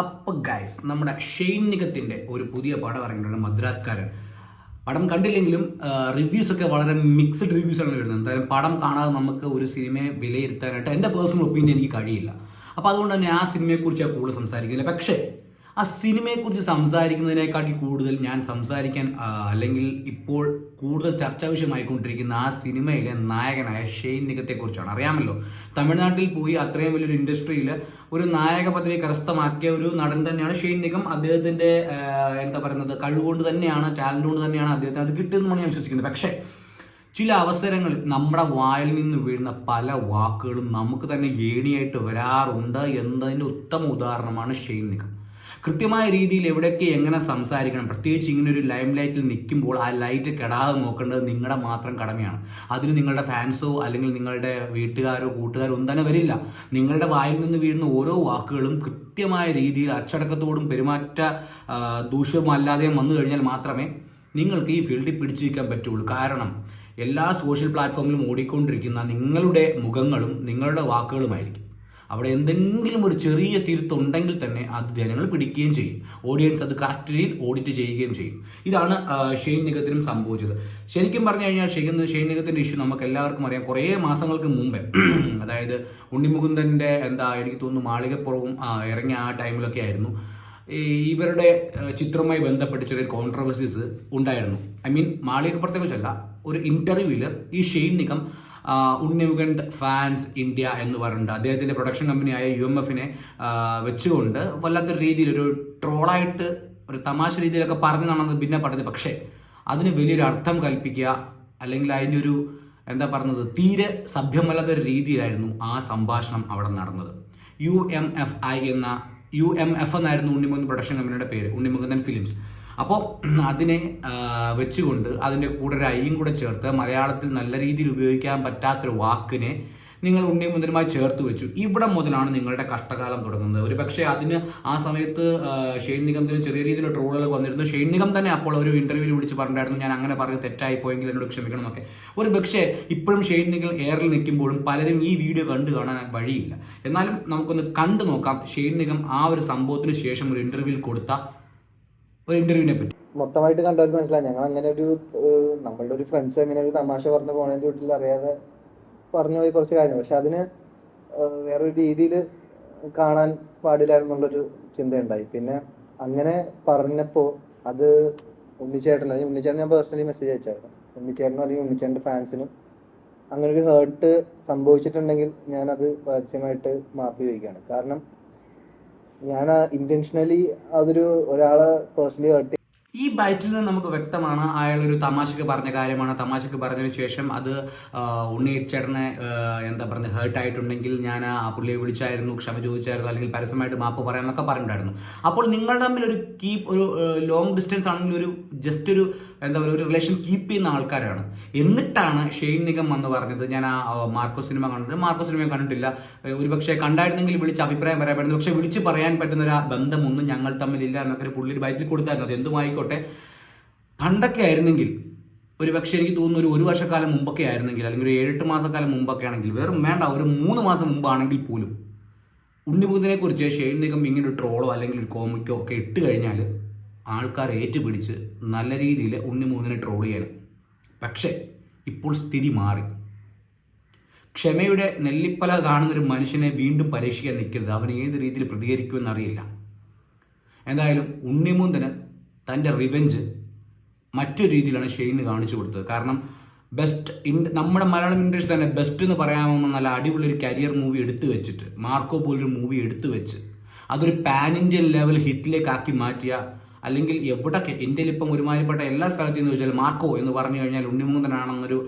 അപ്പൊ ഗൈസ് നമ്മുടെ ഷെയ്ൻ ഒരു പുതിയ പടം ഇറങ്ങിയിട്ടുണ്ട് മദ്രാസ്കാരൻ. പടം കണ്ടില്ലെങ്കിലും റിവ്യൂസ് ഒക്കെ വളരെ മിക്സഡ് റിവ്യൂസ് ആണ് വരുന്നത്. എന്തായാലും പടം കാണാതെ നമുക്ക് ഒരു സിനിമയെ വിലയിരുത്താനായിട്ട് എന്റെ പേഴ്സണൽ ഒപ്പീനിയൻ എനിക്ക് കഴിയില്ല. അപ്പോൾ അതുകൊണ്ട് തന്നെ ആ സിനിമയെക്കുറിച്ച് കൂടുതൽ സംസാരിക്കുന്നില്ല. പക്ഷേ ആ സിനിമയെക്കുറിച്ച് സംസാരിക്കുന്നതിനേക്കാട്ടി കൂടുതൽ ഞാൻ സംസാരിക്കാൻ അല്ലെങ്കിൽ ഇപ്പോൾ കൂടുതൽ ചർച്ചാ വിഷയമായിക്കൊണ്ടിരിക്കുന്ന ആ സിനിമയിലെ നായകനായ ഷെയ്ൻ നിഗത്തെക്കുറിച്ചാണ്. അറിയാമല്ലോ തമിഴ്നാട്ടിൽ പോയി അത്രയും വലിയൊരു ഇൻഡസ്ട്രിയിൽ ഒരു നായക പദവി കരസ്ഥമാക്കിയ ഒരു നടൻ തന്നെയാണ് ഷെയ്ൻ നിഗം. അദ്ദേഹത്തിന്റെ എന്താ പറയുന്നത് കഴിവുകൊണ്ട് തന്നെയാണ് ടാലന്റ് കൊണ്ട് തന്നെയാണ് അദ്ദേഹത്തിന് അത് കിട്ടുമെന്നാണ് ഞാൻ വിശ്വസിക്കുന്നത്. പക്ഷേ ചില അവസരങ്ങളിൽ നമ്മുടെ വായിൽ നിന്ന് വീഴുന്ന പല വാക്കുകളും നമുക്ക് തന്നെ ഏണിയായിട്ട് വരാറുണ്ട് എന്നതിന്റെ ഉത്തമ ഉദാഹരണമാണ് ഷെയ്ൻ നിഗം. കൃത്യമായ രീതിയിൽ എവിടെയൊക്കെ എങ്ങനെ സംസാരിക്കണം. പ്രത്യേകിച്ച് ഇങ്ങനെ ഒരു ലൈം ലൈറ്റിൽ നിൽക്കുമ്പോൾ ആ ലൈറ്റ് കെടാതെ നോക്കേണ്ടത് നിങ്ങളുടെ മാത്രം കടമയാണ്. അതിന് നിങ്ങളുടെ ഫാൻസോ അല്ലെങ്കിൽ നിങ്ങളുടെ വീട്ടുകാരോ കൂട്ടുകാരോ ഒന്നും തന്നെ വരില്ല. നിങ്ങളുടെ വായിൽ നിന്ന് വീഴുന്ന ഓരോ വാക്കുകളും കൃത്യമായ രീതിയിൽ അച്ചടക്കത്തോടും പെരുമാറ്റ ദൂഷ്യവുമല്ലാതെയും വന്നു കഴിഞ്ഞാൽ മാത്രമേ നിങ്ങൾക്ക് ഈ ഫീൽഡിൽ പിടിച്ചു നിൽക്കാൻ പറ്റുള്ളൂ. കാരണം എല്ലാ സോഷ്യൽ പ്ലാറ്റ്ഫോമിലും ഓടിക്കൊണ്ടിരിക്കുന്ന നിങ്ങളുടെ മുഖങ്ങളും നിങ്ങളുടെ വാക്കുകളുമായിരിക്കും. അവിടെ എന്തെങ്കിലും ഒരു ചെറിയ തിരുത്തുണ്ടെങ്കിൽ തന്നെ അത് ജനങ്ങൾ പിടിക്കുകയും ചെയ്യും. ഓഡിയൻസ് അത് കറക്റ്റിൽ ഓഡിറ്റ് ചെയ്യുകയും ചെയ്യും. ഇതാണ് ഷെയ്ൻ നിഗത്തിനും സംഭവിച്ചത്. ശരിക്കും പറഞ്ഞു കഴിഞ്ഞാൽ ഷെയ്ൻ ഷെയ്ൻ നിഗത്തിന്റെ ഇഷ്യൂ നമുക്ക് എല്ലാവർക്കും അറിയാം. കുറേ മാസങ്ങൾക്ക് മുമ്പേ അതായത് ഉണ്ണിമുകുന്ദന്റെ എന്താ എനിക്ക് തോന്നുന്നു മാളികപ്പുറവും ഇറങ്ങിയ ആ ടൈമിലൊക്കെ ആയിരുന്നു. ഇവരുടെ ചിത്രവുമായി ബന്ധപ്പെട്ട് ചെറിയ കോൺട്രവേഴ്സീസ് ഉണ്ടായിരുന്നു. ഐ മീൻ മാളികപ്പുറത്തെ കുറിച്ചല്ല ഒരു ഇന്റർവ്യൂവിൽ ഈ ഷെയ്ൻ നിഗം ഉണ്ണിമുകൻ ഫാൻസ് ഇന്ത്യ എന്ന് പറഞ്ഞിട്ടുണ്ട്. അദ്ദേഹത്തിന്റെ പ്രൊഡക്ഷൻ കമ്പനിയായ യു എം എഫിനെ വെച്ചുകൊണ്ട് വല്ലാത്തൊരു രീതിയിൽ ഒരു ട്രോളായിട്ട് ഒരു തമാശ രീതിയിലൊക്കെ പറഞ്ഞു പറഞ്ഞതാണെന്ന് പിന്നെ പറഞ്ഞത് പക്ഷേ അതിന് വലിയൊരു അർത്ഥം കൽപ്പിക്കുക അല്ലെങ്കിൽ അതിന്റെ ഒരു എന്താ പറഞ്ഞത് തീരെ സഭ്യമല്ലാത്ത ഒരു രീതിയിലായിരുന്നു ആ സംഭാഷണം അവിടെ നടന്നത്. യു എം എഫ് ഐ എന്ന യു എം എഫ് എന്നായിരുന്നു ഉണ്ണിമുഖൻ പ്രൊഡക്ഷൻ കമ്പനിയുടെ പേര് ഉണ്ണിമുഖൻ ഫിലിംസ് അപ്പോൾ അതിനെ വെച്ചുകൊണ്ട് അതിന്റെ കൂടെ ഒരു ഐയും കൂടെ ചേർത്ത് മലയാളത്തിൽ നല്ല രീതിയിൽ ഉപയോഗിക്കാൻ പറ്റാത്തൊരു വാക്കിനെ നിങ്ങൾ ഉണ്ണി ഉണ്ണിമുന്ദനുമായി ചേർത്ത് വെച്ചു. ഇവിടെ മുതലാണ് നിങ്ങളുടെ കഷ്ടകാലം തുടങ്ങുന്നത്. ഒരു പക്ഷേ അതിന് ആ സമയത്ത് ഷെയ്ൻ നിഗമത്തിന് ചെറിയ രീതിയിൽ ട്രോളുകൾ വന്നിരുന്നു. ഷെയ്ൻ നിഗം തന്നെ അപ്പോൾ ഒരു ഇന്റർവ്യൂവിൽ വിളിച്ച് പറഞ്ഞിട്ടായിരുന്നു ഞാൻ അങ്ങനെ പറഞ്ഞ് തെറ്റായി പോയെങ്കിൽ എന്നോട് ക്ഷമിക്കണം എന്നൊക്കെ ഒരു പക്ഷേ ഇപ്പോഴും ഷെയ്ൻ നിഗം എയറിൽ നിൽക്കുമ്പോഴും പലരും ഈ വീഡിയോ കണ്ടു കാണാൻ വഴിയില്ല. എന്നാലും നമുക്കൊന്ന് കണ്ടു നോക്കാം. ഷെയ്ൻ നിഗം ആ ഒരു സംഭവത്തിന് ശേഷം ഒരു ഇന്റർവ്യൂവിൽ കൊടുത്ത ഒരു ഇന്റർവ്യൂവിനെ പറ്റി. മൊത്തമായിട്ട് കണ്ടവർക്ക് മനസ്സിലായി. ഞങ്ങൾ അങ്ങനെ ഒരു നമ്മളുടെ ഒരു ഫ്രണ്ട്സ് അങ്ങനെ ഒരു തമാശ പറഞ്ഞു പോണതിന്റെ വീട്ടിൽ അറിയാതെ പറഞ്ഞു പോയി കുറച്ച് കാര്യങ്ങൾ. പക്ഷെ അതിന് വേറൊരു രീതിയിൽ കാണാൻ പാടില്ലായിരുന്നുള്ളൊരു ചിന്തയുണ്ടായി. പിന്നെ അങ്ങനെ പറഞ്ഞപ്പോൾ അത് ഉണ്ണിച്ചേട്ടൻ അല്ലെങ്കിൽ ഉണ്ണിച്ചേട്ടൻ ഞാൻ പേഴ്സണലി മെസ്സേജ് അയച്ചായിരുന്നു. ഉണ്ണിച്ചേട്ടനും അല്ലെങ്കിൽ ഉണ്ണിച്ചേട്ടന്റെ ഫാൻസിനും അങ്ങനെ ഒരു ഹേർട്ട് സംഭവിച്ചിട്ടുണ്ടെങ്കിൽ ഞാനത് പരസ്യമായിട്ട് മാപ്പി ചോദിക്കുകയാണ് കാരണം ഞാൻ ഇന്റൻഷനലി അതൊരു ഒരാളെ പേഴ്സണലി ഹേർട്ട് ബൈറ്റിൽ നിന്ന് നമുക്ക് വ്യക്തമാണ് അയാൾ ഒരു തമാശക്ക് പറഞ്ഞ കാര്യമാണ്. തമാശക്ക് പറഞ്ഞതിന് ശേഷം അത് ആ, ഉണ്ണി ചേട്ടനെ എന്താ പറയുക ഹേർട്ട് ആയിട്ടുണ്ടെങ്കിൽ ഞാൻ ആ പുള്ളിയെ വിളിച്ചായിരുന്നു ക്ഷമ ചോദിച്ചായിരുന്നു അല്ലെങ്കിൽ പരസ്യമായിട്ട് മാപ്പ് പറയാമെന്നൊക്കെ പറഞ്ഞിട്ടുണ്ടായിരുന്നു. അപ്പോൾ നിങ്ങൾ തമ്മിൽ ഒരു കീപ്പ് ഒരു ലോങ് ഡിസ്റ്റൻസ് ആണെങ്കിൽ ഒരു ജസ്റ്റ് ഒരു എന്താ പറയുക ഒരു റിലേഷൻ കീപ്പ് ചെയ്യുന്ന ആൾക്കാരാണ്. എന്നിട്ടാണ് ഷെയ്ൻ നിഗം എന്ന് പറഞ്ഞത് ഞാൻ ആ മാർക്കോ സിനിമ കണ്ടിട്ടുണ്ട് മാർക്കോ സിനിമ കണ്ടിട്ടില്ല. ഒരു പക്ഷേ കണ്ടായിരുന്നെങ്കിൽ വിളിച്ച് അഭിപ്രായം പറയാൻ പറ്റുന്നത് പക്ഷേ വിളിച്ച് പറയാൻ പറ്റുന്ന ഒരു ബന്ധമൊന്നും ഞങ്ങൾ തമ്മിലില്ല എന്നൊക്കെ ഒരു പുള്ളി ഒരു ബൈറ്റിൽ കൊടുത്തായിരുന്നു. അത് എന്തുമായിക്കോട്ടെ പണ്ടൊക്കെ ആയിരുന്നെങ്കിൽ ഒരു പക്ഷേ എനിക്ക് തോന്നുന്നു ഒരു ഒരു വർഷക്കാലം മുമ്പൊക്കെ ആയിരുന്നെങ്കിൽ അല്ലെങ്കിൽ ഒരു ഏഴെട്ട് മാസക്കാലം മുമ്പൊക്കെ ആണെങ്കിൽ വെറും വേണ്ട ഒരു മൂന്ന് മാസം മുമ്പാണെങ്കിൽ പോലും ഉണ്ണിമുതിനെ കുറിച്ച് ഷെയ്ൻ നിഗം ഇങ്ങനെ ഒരു ട്രോളോ അല്ലെങ്കിൽ ഒരു കോമിക്കോ ഒക്കെ ഇട്ട് കഴിഞ്ഞാൽ ആൾക്കാർ ഏറ്റുപിടിച്ച് നല്ല രീതിയിൽ ഉണ്ണിമുതിനെ ട്രോൾ ചെയ്യാനും. പക്ഷേ ഇപ്പോൾ സ്ഥിതി മാറി. ക്ഷമയുടെ നെല്ലിപ്പല കാണുന്ന ഒരു മനുഷ്യനെ വീണ്ടും പരീക്ഷിക്കാൻ നിൽക്കരുത്. അവൻ ഏത് രീതിയിൽ പ്രതികരിക്കുമെന്ന് അറിയില്ല. എന്തായാലും ഉണ്ണിമുന്തന് തന്റെ റിവെഞ്ച് മറ്റൊരു രീതിയിലാണ് ഷെയ്ന് കാണിച്ചു കൊടുത്തത്. കാരണം ബെസ്റ്റ് ഇൻ നമ്മുടെ മലയാളം ഇൻഡസ്ട്രി തന്നെ ബെസ്റ്റ് എന്ന് പറയാമെന്ന നല്ല അടിപൊളി ഒരു കരിയർ മൂവി എടുത്തു വെച്ചിട്ട് മാർക്കോ പോലൊരു മൂവി എടുത്തു വെച്ച് അതൊരു പാൻ ഇന്ത്യൻ ലെവൽ ഹിറ്റിലേക്ക് ആക്കി മാറ്റിയ അല്ലെങ്കിൽ എവിടെ ഇന്ത്യയിൽ ഇപ്പം ഒരുമാതിരിപ്പെട്ട എല്ലാ സ്ഥലത്തു നിന്ന് ചോദിച്ചാൽ മാർക്കോ എന്ന് പറഞ്ഞു കഴിഞ്ഞാൽ ഉണ്ണിമൂന്നനാണെന്നൊരു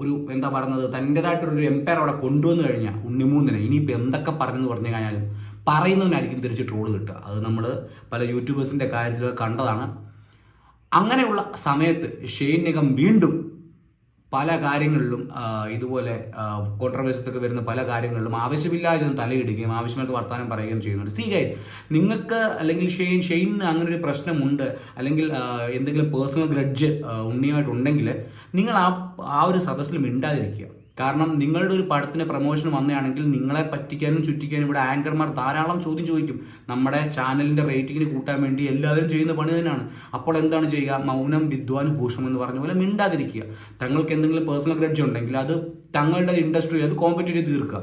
ഒരു എന്താ പറയുന്നത് തന്റെതായിട്ടൊരു എംപയർ അവിടെ കൊണ്ടുവന്നു കഴിഞ്ഞാൽ ഉണ്ണിമൂന്നനെ. ഇനിയിപ്പോൾ എന്തൊക്കെ പറഞ്ഞെന്ന് പറഞ്ഞു കഴിഞ്ഞാലും പറയുന്നതിനായിരിക്കും തിരിച്ച് ട്രോൾ കിട്ടുക. അത് നമ്മൾ പല യൂട്യൂബേഴ്സിന്റെ കാര്യത്തിലൊക്കെ കണ്ടതാണ്. അങ്ങനെയുള്ള സമയത്ത് ഷെയ്ൻ നിഗം വീണ്ടും പല കാര്യങ്ങളിലും ഇതുപോലെ കോൺട്രവേഴ്സീസ് ഒക്കെ വരുന്ന പല കാര്യങ്ങളിലും ആവശ്യമില്ലാതെ തലയിടുകയും ആവശ്യമായിട്ട് വർത്തമാനം പറയുകയും ചെയ്യുന്നുണ്ട്. സി ഗൈസ് നിങ്ങൾക്ക് അല്ലെങ്കിൽ ഷെയ്ൻ ഷെയ്നിന് അങ്ങനെ ഒരു പ്രശ്നമുണ്ട് അല്ലെങ്കിൽ എന്തെങ്കിലും പേഴ്സണൽ ഗ്രഡ്ജ് ഉണ്ണിയായിട്ടുണ്ടെങ്കിൽ നിങ്ങൾ ആ ആ ഒരു സദസ്സിൽ മിണ്ടാതിരിക്കുക. കാരണം നിങ്ങളുടെ ഒരു പടത്തിന് പ്രൊമോഷൻ വന്നതാണെങ്കിൽ നിങ്ങളെ പറ്റിക്കാനും ചുറ്റിക്കാനും ഇവിടെ ആങ്കർമാർ ധാരാളം ചോദ്യം ചോദിക്കും. നമ്മുടെ ചാനലിന്റെ റേറ്റിംഗിന് കൂട്ടാൻ വേണ്ടി എല്ലാവരും ചെയ്യുന്ന പണി തന്നെയാണ്. അപ്പോൾ എന്താണ് ചെയ്യുക? മൗനം വിദ്വാൻ ഭൂഷണം എന്ന് പറഞ്ഞ പോലെ മിണ്ടാതിരിക്കുക. തങ്ങൾക്ക് എന്തെങ്കിലും പേഴ്സണൽ ഗ്രഡ്ജ് ഉണ്ടെങ്കിൽ അത് തങ്ങളുടെ ഇൻഡസ്ട്രി അത് കോമ്പറ്റീവ് തീർക്കുക.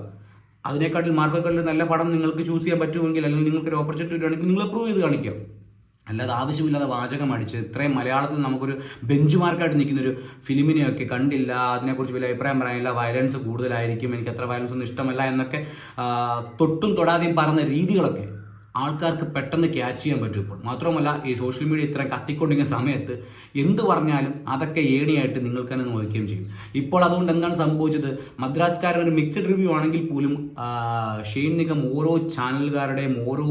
അതിനേക്കാട്ടിൽ മാർക്കറ്റുകളിൽ നല്ല പടം നിങ്ങൾക്ക് ചൂസ് ചെയ്യാൻ പറ്റുമെങ്കിൽ അല്ലെങ്കിൽ നിങ്ങൾക്ക് ഒരു ഓപ്പർച്യൂണിറ്റി ഉണ്ടെങ്കിൽ നിങ്ങൾ പ്രൂവ് ചെയ്ത് കാണിക്കാം അല്ലാതെ ആവശ്യമില്ലാതെ വാചകം അടിച്ച് ഇത്രയും മലയാളത്തിൽ നമുക്കൊരു ബെഞ്ച് മാർക്കായിട്ട് നിൽക്കുന്ന ഒരു ഫിലിമിനെയൊക്കെ കണ്ടില്ല അതിനെക്കുറിച്ച് വലിയ അഭിപ്രായം പറയാനില്ല വയലൻസ് കൂടുതലായിരിക്കും എനിക്ക് അത്ര വയലൻസ് ഒന്നും ഇഷ്ടമല്ല എന്നൊക്കെ തൊട്ടും തൊടാതെയും പറഞ്ഞ രീതികളൊക്കെ ആൾക്കാർക്ക് പെട്ടെന്ന് ക്യാച്ച് ചെയ്യാൻ പറ്റും ഇപ്പോൾ. മാത്രമല്ല ഈ സോഷ്യൽ മീഡിയ ഇത്രയും കത്തിക്കൊണ്ടിരിക്കുന്ന സമയത്ത് എന്ത് പറഞ്ഞാലും അതൊക്കെ ഏണിയായിട്ട് നിങ്ങൾക്ക് തന്നെ നോക്കുകയും ചെയ്യും. ഇപ്പോൾ അതുകൊണ്ട് എന്താണ് സംഭവിച്ചത്? മദ്രാസ്കാരൻ ഒരു മിക്സഡ് റിവ്യൂ ആണെങ്കിൽ പോലും ഷെയ്ൻ നിഗം ഓരോ ചാനലുകാരുടെയും ഓരോ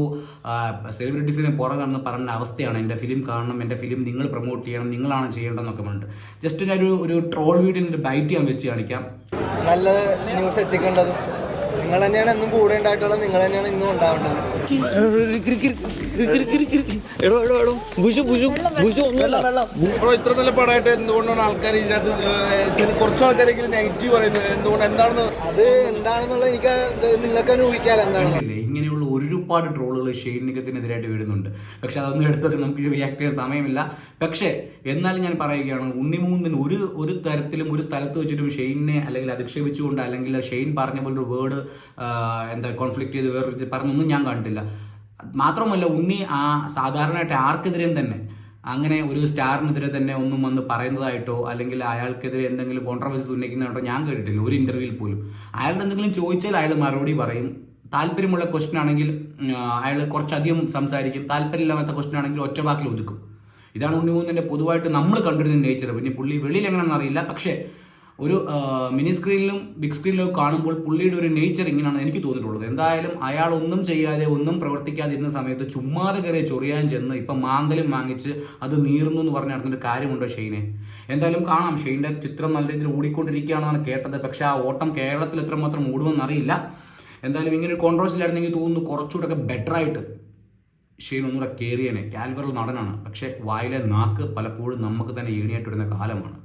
സെലിബ്രിറ്റീസിനെ പുറകെന്ന് പറഞ്ഞ അവസ്ഥയാണ്. എന്റെ ഫിലിം കാണണം എന്റെ ഫിലിം നിങ്ങൾ പ്രൊമോട്ട് ചെയ്യണം നിങ്ങളാണ് ചെയ്യേണ്ടതെന്നൊക്കെ പറഞ്ഞിട്ട്. ജസ്റ്റ് ഞാൻ ഒരു ഒരു ട്രോൾ വീഡിയോ ബൈറ്റ് ഞാൻ വെച്ച് കാണിക്കാം. നല്ല ന്യൂസ് എത്തിക്കേണ്ടതും. നിങ്ങൾ തന്നെയാണ് എന്നും കൂടെ ഉണ്ടായിട്ടുള്ളത് നിങ്ങൾ തന്നെയാണ് ഇന്നും ഉണ്ടാവേണ്ടത്. എടോ എടോ എടോ. ബുഷു ബുഷു ബുഷു ഒന്നുമല്ല. ബ്രോ ഇത്ര നല്ല പടമായിട്ട് എന്തുകൊണ്ടാണ് ആൾക്കാർ ഇതിനകത്ത് കുറച്ച് ആൾക്കാരെങ്കിലും നെഗറ്റീവ് പറയുന്നത്? എന്തുകൊണ്ട് എന്താണെന്ന്? അത് എന്താണെന്നുള്ളത് എനിക്ക് നിങ്ങൾക്ക് തന്നെ ഊഹിക്കാലോ എന്താണ് ഇങ്ങനെയുള്ള ഒരുപാട് ട്രോളുകൾ ഷെയ്ൻ നിഗത്തിനെതിരായിട്ട് വരുന്നുണ്ട്. പക്ഷെ അതൊന്നും എടുത്തൊക്കെ നമുക്ക് റിയാക്ട് ചെയ്യാൻ സമയമില്ല. പക്ഷേ എന്നാലും ഞാൻ പറയുകയാണ് ഉണ്ണിമൂന്നിന് ഒരു ഒരു തരത്തിലും ഒരു സ്ഥലത്ത് വെച്ചിട്ടും ഷെയ്നെ അല്ലെങ്കിൽ അധിക്ഷേപിച്ചുകൊണ്ട് അല്ലെങ്കിൽ ഷെയ്ൻ പറഞ്ഞ പോലെ ഒരു വേർഡ് എന്താ കോൺഫ്ലിക്ട് ചെയ്ത് വേറെ പറഞ്ഞൊന്നും ഞാൻ കണ്ടില്ല. മാത്രമല്ല ഉണ്ണി ആ സാധാരണയായിട്ട് ആർക്കെതിരെയും തന്നെ അങ്ങനെ ഒരു സ്റ്റാറിനെതിരെ തന്നെ ഒന്നും വന്ന് പറയുന്നതായിട്ടോ അല്ലെങ്കിൽ അയാൾക്കെതിരെ എന്തെങ്കിലും കോൺട്രവേഴ്സി ഉന്നയിക്കുന്നതായിട്ടോ ഞാൻ കേട്ടിട്ടില്ല. ഒരു ഇന്റർവ്യൂവിൽ പോലും. അയാളുടെ എന്തെങ്കിലും ചോദിച്ചാൽ അയാൾ മറുപടി പറയും. താല്പര്യമുള്ള ക്വസ്റ്റൻ ആണെങ്കിൽ അയാൾ കുറച്ചധികം സംസാരിക്കും. താല്പര്യമില്ലാത്ത ക്വസ്റ്റൻ ആണെങ്കിൽ ഒറ്റ വാക്കിൽ ഒതുക്കും. ഇതാണ് ഉണ്ണിമൂന്നിന്റെ പൊതുവായിട്ട് നമ്മൾ കണ്ടിരുന്ന നേച്ചർ പിന്നെ പുള്ളി വെളിയിൽ എങ്ങനെയാണെന്ന് അറിയില്ല. പക്ഷേ ഒരു മിനി സ്ക്രീനിലും ബിഗ് സ്ക്രീനിലും കാണുമ്പോൾ പുള്ളിയുടെ ഒരു നേച്ചർ ഇങ്ങനെയാണ് എനിക്ക് തോന്നിയിട്ടുള്ളത്. എന്തായാലും അയാൾ ഒന്നും ചെയ്യാതെ ഒന്നും പ്രവർത്തിക്കാതിരുന്ന സമയത്ത് ചുമ്മാതെ കയറി ചൊറിയാൻ ചെന്ന് ഇപ്പം മാന്തലും വാങ്ങിച്ച് അത് നീർന്നു എന്ന് പറഞ്ഞ നടന്നിട്ട് കാര്യമുണ്ടോ ഷെയ്നെ? എന്തായാലും കാണാം. ഷെയ്ന്റെ ചിത്രം നല്ല രീതിയിൽ ഓടിക്കൊണ്ടിരിക്കുകയാണെന്നാണ് കേട്ടത്. പക്ഷേ ആ ഓട്ടം കേരളത്തിൽ എത്രമാത്രം ഓടുമെന്ന് അറിയില്ല. എന്തായാലും ഇങ്ങനെ ഒരു കോൺട്രവേഴ്സിലായിരുന്നെങ്കിൽ തോന്നുന്നു കുറച്ചുകൂടെ ബെറ്റർ ആയിട്ട് ഷെയ്ൻ ഒന്നുകൂടെ കയറിയനെ കാൽവറൽ നടനാണ്. പക്ഷേ വായിലെ നാക്ക് പലപ്പോഴും നമുക്ക് തന്നെ ഏണിയായിട്ട് വരുന്ന കാലമാണ്.